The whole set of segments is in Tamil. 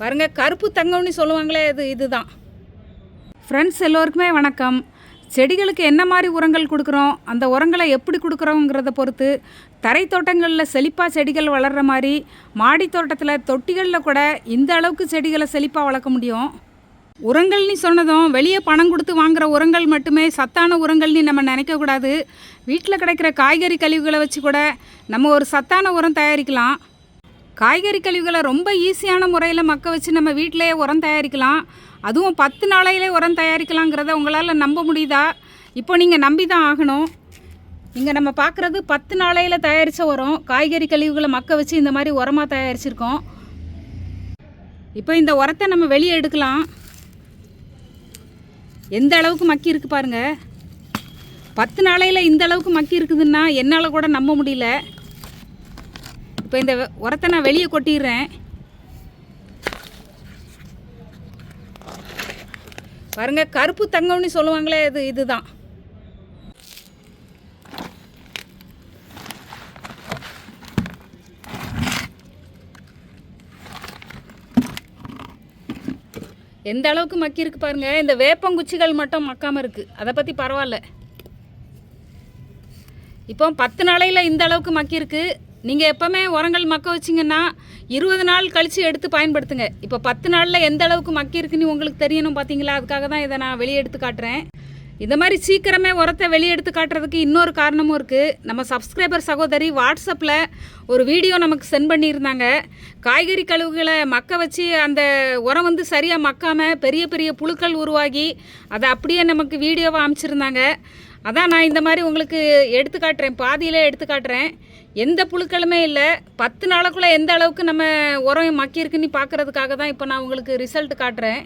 பாருங்க கருப்பு தங்கம்னு சொல்லுவாங்களே இது இதுதான். ஃப்ரெண்ட்ஸ் எல்லோருக்குமே வணக்கம். செடிகளுக்கு என்ன மாதிரி உரங்கள் கொடுக்குறோம்? அந்த உரங்களை எப்படி கொடுக்குறோங்கிறத பொறுத்து தரை தோட்டங்களில் செழிப்பாக செடிகள் வளர்கிற மாதிரி மாடி தோட்டத்தில் தொட்டிகளில் கூட இந்த அளவுக்கு செடிகளை செழிப்பாக வளர்க்க முடியும்? உரங்கள்னு சொன்னதும் வெளியே பணம் கொடுத்து வாங்குற உரங்கள் மட்டுமே சத்தான உரங்கள்னு நம்ம நினைக்கக்கூடாது வீட்டில் கிடைக்கிற காய்கறி கழிவுகளை வச்சு கூட நம்ம ஒரு சத்தான உரம் தயாரிக்கலாம். காய்கறி கழிவுகளை ரொம்ப ஈஸியான முறையில் மக்க வச்சு நம்ம வீட்டிலேயே உரம் தயாரிக்கலாம். அதுவும் பத்து நாளையிலே உரம் தயாரிக்கலாங்கிறத உங்களால் நம்ப முடியுதா? இப்போ நீங்கள் நம்பி தான் ஆகணும். இங்கே நம்ம பார்க்குறது பத்து நாளையில் தயாரித்த உரம் காய்கறி கழிவுகளை மக்க வச்சு இந்த மாதிரி உரமாக தயாரிச்சிருக்கோம். இப்போ இந்த உரத்தை நம்ம வெளியே எடுக்கலாம். எந்த அளவுக்கு மக்கி இருக்கு பாருங்கள் பத்து நாளையில் இந்த அளவுக்கு மக்கி இருக்குதுன்னா என்னால் கூட நம்ப முடியல. இப்போ இந்த உரத்தை நான் வெளியே கொட்டிடுறேன். பாருங்க கருப்பு தங்கம்னு சொல்லுவாங்களே இது இதுதான். எந்த அளவுக்கு மக்கி இருக்கு பாருங்க இந்த வேப்பங்குச்சிகள் மட்டும் மக்காம இருக்கு. அதை பத்தி பரவாயில்ல. இப்போ பத்து நாளையில் இந்த அளவுக்கு மக்கி இருக்கு. நீங்கள் எப்போவுமே உரங்கள் மக்க வச்சிங்கன்னா இருபது நாள் கழித்து எடுத்து பயன்படுத்துங்க. இப்போ பத்து நாளில் எந்த அளவுக்கு மக்கி இருக்குன்னு உங்களுக்கு தெரியணும் பார்த்தீங்களா அதுக்காக தான் இதை நான் வெளியே எடுத்து காட்டுறேன். இந்த மாதிரி சீக்கிரமே உரத்தை வெளியெடுத்து காட்டுறதுக்கு இன்னொரு காரணமும் இருக்குது நம்ம சப்ஸ்கிரைபர் சகோதரி வாட்ஸ்அப்பில் ஒரு வீடியோ நமக்கு சென்ட் பண்ணியிருந்தாங்க. காய்கறி கழிவுகளை மக்க வச்சு அந்த உரம் வந்து சரியாக மக்காமல் பெரிய பெரிய புழுக்கள் உருவாகி அதை அப்படியே நமக்கு வீடியோவாக அமைச்சிருந்தாங்க. அதான் நான் இந்த மாதிரி உங்களுக்கு எடுத்து காட்டுறேன். பாதியிலே எடுத்து காட்டுறேன். எந்த புழுக்களுமே இல்லை. பத்து நாளுக்குள்ளே எந்த அளவுக்கு நம்ம உரம் மக்கியிருக்குன்னு பார்க்குறதுக்காக தான் இப்போ நான் உங்களுக்கு ரிசல்ட் காட்டுறேன்.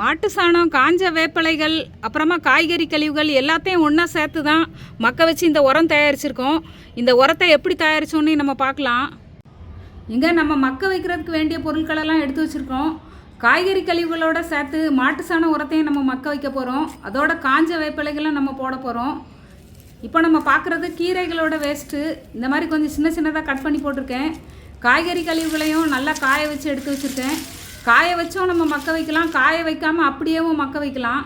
மாட்டு சாணம் காஞ்ச வேப்பிலைகள் அப்புறமா காய்கறி கழிவுகள் எல்லாத்தையும் ஒன்றா சேர்த்து தான் மக்க வச்சு இந்த உரம் தயாரிச்சிருக்கோம். இந்த உரத்தை எப்படி தயாரிச்சோன்னு நம்ம பார்க்கலாம். இங்கே நம்ம மக்க வைக்கிறதுக்கு வேண்டிய பொருட்களெல்லாம் எடுத்து வச்சுருக்கோம். காய்கறி கழிவுகளோட சேர்த்து மாட்டு சாண உரத்தையும் நம்ம மக்க வைக்க போகிறோம் அதோட காஞ்ச வேப்பிலைகளும் நம்ம போட போகிறோம் இப்போ நம்ம பார்க்குறது கீரைகளோட வேஸ்ட்டு இந்த மாதிரி கொஞ்சம் சின்ன சின்னதாக கட் பண்ணி போட்டிருக்கேன். காய்கறி கழிவுகளையும் நல்லா காய வச்சு எடுத்து வச்சுருக்கேன். காய வச்சும் நம்ம மக்க வைக்கலாம். காய வைக்காமல் அப்படியேவும் மக்க வைக்கலாம்.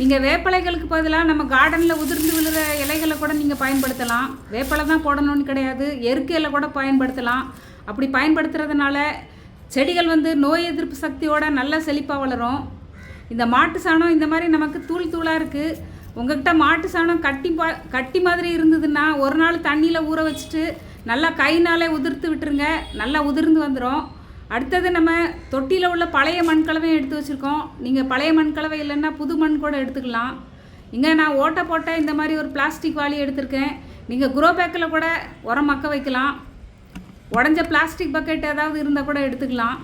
நீங்கள் வேப்பிலைகளுக்கு பதிலாக நம்ம கார்டனில் உதிர்ந்து விழுற இலைகளை கூட நீங்கள் பயன்படுத்தலாம். வேப்பிலை தான் போடணும்னு கிடையாது. எருக்கையில் கூட பயன்படுத்தலாம். அப்படி பயன்படுத்துறதுனால செடிகள் வந்து நோய் எதிர்ப்பு சக்தியோட நல்லா செழிப்பாக வளரும். இந்த மாட்டு சாணம் இந்த மாதிரி நமக்கு தூள் தூளாக இருக்குது உங்கள்கிட்ட மாட்டு சாணம் கட்டி பா கட்டி மாதிரி இருந்ததுன்னா ஒரு நாள் தண்ணியில் ஊற வச்சுட்டு நல்லா கைனாலே உதிர்த்து விட்டுருங்க. நல்லா உதிர்ந்து வந்துடும் அடுத்தது நம்ம தொட்டியில் உள்ள பழைய மண்கலவையும் எடுத்து வச்சுருக்கோம். நீங்கள் பழைய மண்கலவை இல்லைன்னா புது மண் கூட எடுத்துக்கலாம். இங்கே நான் ஓட்டை போட்ட இந்த மாதிரி ஒரு பிளாஸ்டிக் வாளி எடுத்திருக்கேன். நீங்கள் குரோ பேக்கில் கூட உரம் மக்க வைக்கலாம். உடஞ்ச பிளாஸ்டிக் பக்கெட் ஏதாவது இருந்தால் கூட எடுத்துக்கலாம்.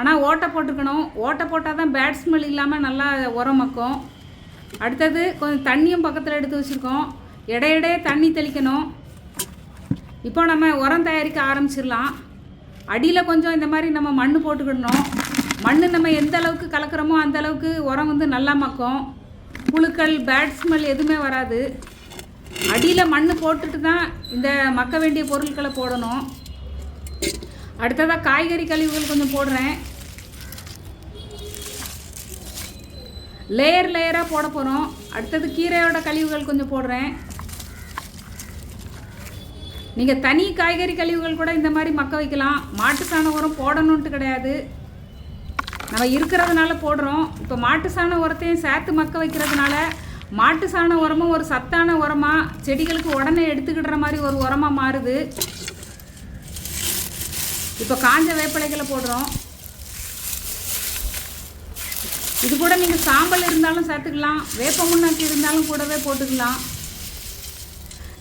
ஆனால் ஓட்டை போட்டுக்கணும். ஓட்டை போட்டால் தான் பேட் ஸ்மெல் இல்லாமல் நல்லா உரம் மக்கும். அடுத்தது கொஞ்சம் தண்ணியும் பக்கத்தில் எடுத்து வச்சுருக்கோம். இடையிடையே தண்ணி தெளிக்கணும். இப்போ நம்ம உரம் தயாரிக்க ஆரம்பிச்சிடலாம். அடியில் கொஞ்சம் இந்த மாதிரி நம்ம மண் போட்டுக்கிடணும். மண் நம்ம எந்த அளவுக்கு கலக்கிறோமோ அந்த அளவுக்கு உரம் வந்து நல்லா மக்கும். புழுக்கள் பேட் ஸ்மெல் எதுவுமே வராது. அடியில் மண் போட்டுட்டு தான் இந்த மக்க வேண்டிய பொருட்களை போடணும். அடுத்ததாக காய்கறி கழிவுகள் கொஞ்சம் போடுறேன். லேயர் லேயராக போட போகிறோம் அடுத்தது கீரையோட கழிவுகள் கொஞ்சம் போடுறேன். நீங்கள் தனி காய்கறி கழிவுகள் கூட இந்த மாதிரி மக்க வைக்கலாம். மாட்டு சாண உரம் போடணுன்ட்டு கிடையாது. நம்ம இருக்கிறதுனால போடுறோம். இப்போ மாட்டு சாண உரத்தையும் சேர்த்து மக்க வைக்கிறதுனால மாட்டு சாண உரமும் ஒரு சத்தான உரமாக செடிகளுக்கு உடனே எடுத்துக்கிடுற மாதிரி ஒரு உரமாக மாறுது. இப்போ காஞ்ச வேப்பிலைகளை போடுறோம். இது கூட நீங்கள் சாம்பல் இருந்தாலும் சேர்த்துக்கலாம். வேப்ப முன்னாக்கி இருந்தாலும் கூடவே போட்டுக்கலாம்.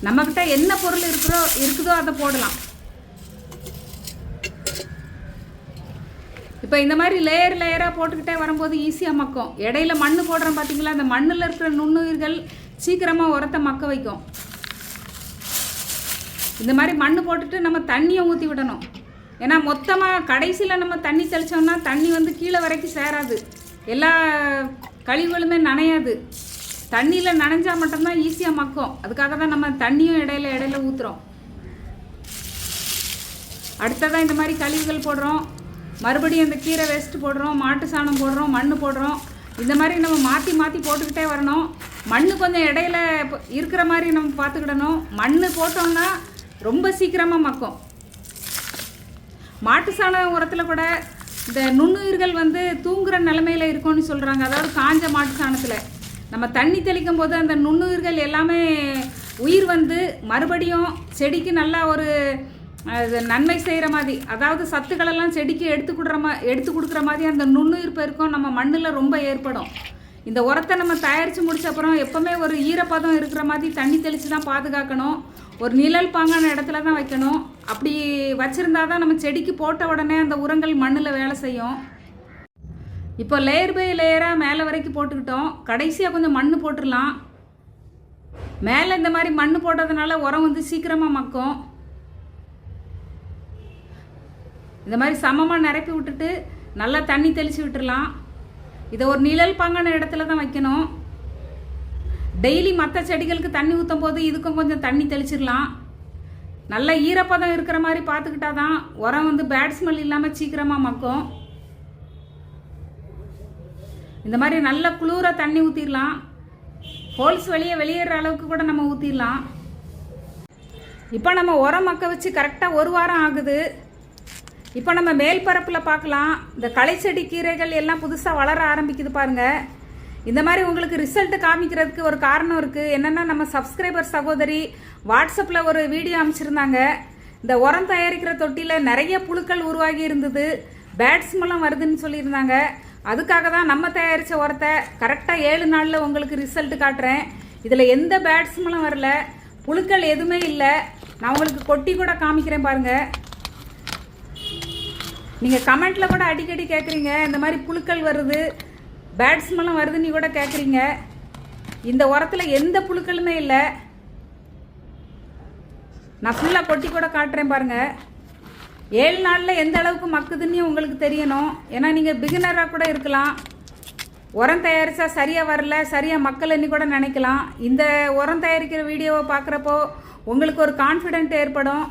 நம்மக்கிட்ட என்ன பொருள் இருக்கிறோ இருக்குதோ அதை போடலாம். இப்போ இந்த மாதிரி லேயர் லேயராக போட்டுக்கிட்டே வரும்போது ஈஸியாக மக்கும். இடையில மண் போடுறோம் பார்த்தீங்களா அந்த மண்ணில் இருக்கிற நுண்ணுயிர்கள் சீக்கிரமாக உரத்தை மக்க வைக்கும். இந்த மாதிரி மண் போட்டுட்டு நம்ம தண்ணியை ஊற்றி விடணும். ஏன்னா மொத்தமாக கடைசியில் நம்ம தண்ணி தெளித்தோம்னா தண்ணி வந்து கீழே வரைக்கும் சேராது. எல்லா கழிவுகளுமே நனையாது. தண்ணியில் நனைஞ்சா மட்டும்தான் ஈஸியாக மக்கும். அதுக்காக தான் நம்ம தண்ணியும் இடையில இடையில ஊற்றுறோம் அடுத்ததாக இந்த மாதிரி கழிவுகள் போடுறோம். மறுபடியும் அந்த கீரை வேஸ்ட்டு போடுறோம் மாட்டு சாணம் போடுறோம் மண் போடுறோம். இந்த மாதிரி நம்ம மாற்றி மாற்றி போட்டுக்கிட்டே வரணும். மண் கொஞ்சம் இடையில இருக்கிற மாதிரி நம்ம பார்த்துக்கிடணும். மண் போட்டோம்னா ரொம்ப சீக்கிரமாக மக்கும். மாட்டு சாண உரத்தில் கூட இந்த நுண்ணுயிர்கள் வந்து தூங்குற நிலமையில இருக்கும்னு சொல்கிறாங்க அதாவது காஞ்ச மாட்டு சாணத்தில். நம்ம தண்ணி தெளிக்கும் போது அந்த நுண்ணுயிர்கள் எல்லாமே உயிர் வந்து மறுபடியும் செடிக்கு நல்லா ஒரு அது நன்மை செய்கிற மாதிரி அதாவது சத்துக்களெல்லாம் செடிக்கு எடுத்து கொடுக்குற மா எடுத்து கொடுக்குற மாதிரி அந்த நுண்ணுயிர் இருக்கும் நம்ம மண்ணில் ரொம்ப ஏற்படும். இந்த உரத்தை நம்ம தயாரித்து முடிச்ச அப்புறம் எப்போவுமே ஒரு ஈரப்பதம் இருக்கிற மாதிரி தண்ணி தெளித்து தான் பாதுகாக்கணும். ஒரு நிழல் பாங்கான இடத்துல தான் வைக்கணும். அப்படி வச்சுருந்தா தான் நம்ம செடிக்கு போட்ட உடனே அந்த உரங்கள் மண்ணில் வேலை செய்யும். இப்போ லேயர் பை லேயராக மேலே வரைக்கும் போட்டுக்கிட்டோம். கடைசியாக கொஞ்சம் மண் போட்டுடலாம் மேலே இந்த மாதிரி மண் போட்டதுனால உரம் வந்து சீக்கிரமாக மக்கும். இந்த மாதிரி சமமாக நிரப்பி விட்டுட்டு நல்லா தண்ணி தெளித்து விட்டுடலாம் இதை ஒரு நிழல் பாங்கான இடத்துல தான் வைக்கணும். டெய்லி மற்ற செடிகளுக்கு தண்ணி ஊற்றும் போது இதுக்கும் கொஞ்சம் தண்ணி தெளிச்சிடலாம். நல்ல ஈரப்பதம் இருக்கிற மாதிரி பார்த்துக்கிட்டா தான் உரம் வந்து பேட் ஸ்மெல் இல்லாமல் சீக்கிரமாக மக்கும். இந்த மாதிரி நல்ல குளிராக தண்ணி ஊற்றிடலாம் ஹோல்ஸ் வெளியே வெளியேற அளவுக்கு கூட நம்ம ஊற்றிடலாம் இப்போ நம்ம உரம் மக்க வச்சு கரெக்டாக ஒரு வாரம் ஆகுது. இப்போ நம்ம மேல் பரப்பில் பார்க்கலாம். இந்த களைச்செடி கீரைகள் எல்லாம் புதுசாக வளர ஆரம்பிக்குது பாருங்கள் இந்த மாதிரி உங்களுக்கு ரிசல்ட் காமிக்கிறதுக்கு ஒரு காரணம் இருக்குது என்னென்னா நம்ம சப்ஸ்கிரைபர் சகோதரி வாட்ஸ்அப்பில் ஒரு வீடியோ அமைச்சிருந்தாங்க இந்த உரம் தயாரிக்கிற தொட்டியில் நிறைய புழுக்கள் உருவாகி இருந்தது. பேட்ஸ் மூலம் வருதுன்னு சொல்லியிருந்தாங்க. அதுக்காக தான் நம்ம தயாரித்த உரத்தை கரெக்டாக ஏழு நாளில் உங்களுக்கு ரிசல்ட் காட்டுறேன். இதில் எந்த பேட்ஸ் மூலம் வரல? புழுக்கள் எதுவுமே இல்லை. நான் உங்களுக்கு கொட்டி கூட காமிக்கிறேன் பாருங்கள் நீங்கள் கமெண்ட்டில் கூட அடிக்கடி கேட்குறீங்க இந்த மாதிரி புழுக்கள் வருது பேட்ஸ்மெல்லாம் வருதுன்னு கூட கேட்குறீங்க இந்த உரத்தில் எந்த புழுக்களுமே இல்லை. நான் ஃபுல்லாக கொட்டி கூட காட்டுறேன் பாருங்கள் ஏழு நாளில் எந்த அளவுக்கு மக்குதுன்னு உங்களுக்கு தெரியணும். ஏன்னா நீங்கள் பிகினராக கூட இருக்கலாம். உரம் தயாரித்தா சரியாக வரல சரியாக மக்கள்னு கூட நினைக்கலாம். இந்த உரம் தயாரிக்கிற வீடியோவை பார்க்குறப்போ உங்களுக்கு ஒரு கான்ஃபிடென்ட் ஏற்படும்.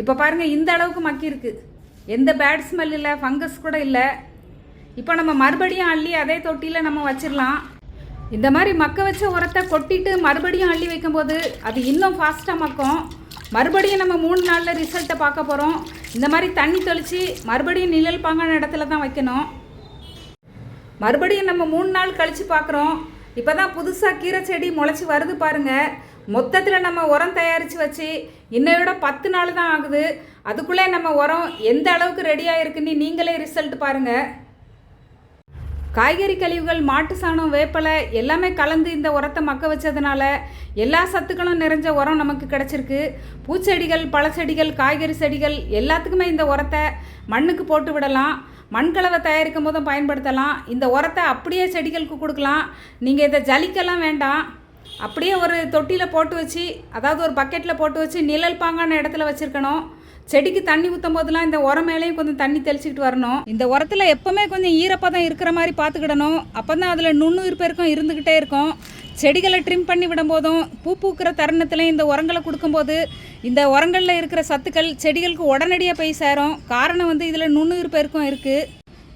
இப்போ பாருங்கள் இந்த அளவுக்கு மக்கி எந்த பேட் ஸ்மெல் இல்லை ஃபங்கஸ் கூட இல்லை. இப்போ நம்ம மறுபடியும் அள்ளி அதே தொட்டியில் நம்ம வச்சிடலாம் இந்த மாதிரி மக்க வச்ச உரத்தை கொட்டிட்டு மறுபடியும் அள்ளி வைக்கும்போது அது இன்னும் ஃபாஸ்ட்டாக மக்கும். மறுபடியும் நம்ம மூணு நாளில் ரிசல்ட்டை பார்க்க போகிறோம் இந்த மாதிரி தண்ணி தெளித்து மறுபடியும் நிழல் பாங்கான இடத்துல தான் வைக்கணும். மறுபடியும் நம்ம மூணு நாள் கழித்து பார்க்குறோம். இப்போ தான் புதுசாக கீரை செடி முளைச்சி வருது பாருங்கள் மொத்தத்தில் நம்ம உரம் தயாரித்து வச்சு இன்னையோட பத்து நாள் தான் ஆகுது. அதுக்குள்ளே நம்ம உரம் எந்த அளவுக்கு ரெடியாக இருக்குன்னு நீங்களே ரிசல்ட் பாருங்கள் காய்கறி கழிவுகள் மாட்டு சாணம் வேப்பலை எல்லாமே கலந்து இந்த உரத்தை மக்க வச்சதுனால எல்லா சத்துக்களும் நிறைஞ்ச உரம் நமக்கு கிடச்சிருக்கு. பூச்செடிகள் பழச்செடிகள் காய்கறி செடிகள் எல்லாத்துக்குமே இந்த உரத்தை மண்ணுக்கு போட்டு விடலாம். மண்கலவை தயாரிக்கும் போதும் பயன்படுத்தலாம். இந்த உரத்தை அப்படியே செடிகளுக்கு கொடுக்கலாம். நீங்கள் இதை ஜலிக்கெல்லாம் வேண்டாம். அப்படியே ஒரு தொட்டியில் போட்டு வச்சு அதாவது ஒரு பக்கெட்டில் போட்டு வச்சு நிழல் பாங்கான இடத்துல வச்சுருக்கணும். செடிக்கு தண்ணி ஊற்றும் போதெல்லாம் இந்த உரம் மேலேயும் கொஞ்சம் தண்ணி தெளிச்சிக்கிட்டு வரணும். இந்த உரத்தில் எப்போவுமே கொஞ்சம் ஈரப்பதம் இருக்கிற மாதிரி பார்த்துக்கிடணும். அப்போ தான் அதில் நுண்ணுயிர் பெருக்கம் இருந்துக்கிட்டே இருக்கும். செடிகளை ட்ரிம் பண்ணி விடும்போதும் பூ பூக்கிற தருணத்தில் இந்த உரங்களை கொடுக்கும்போது இந்த உரங்களில் இருக்கிற சத்துக்கள் செடிகளுக்கு உடனடியாக போய் சேரும். காரணம் வந்து இதில் நுண்ணுயிர் பெருக்கம் இருக்குது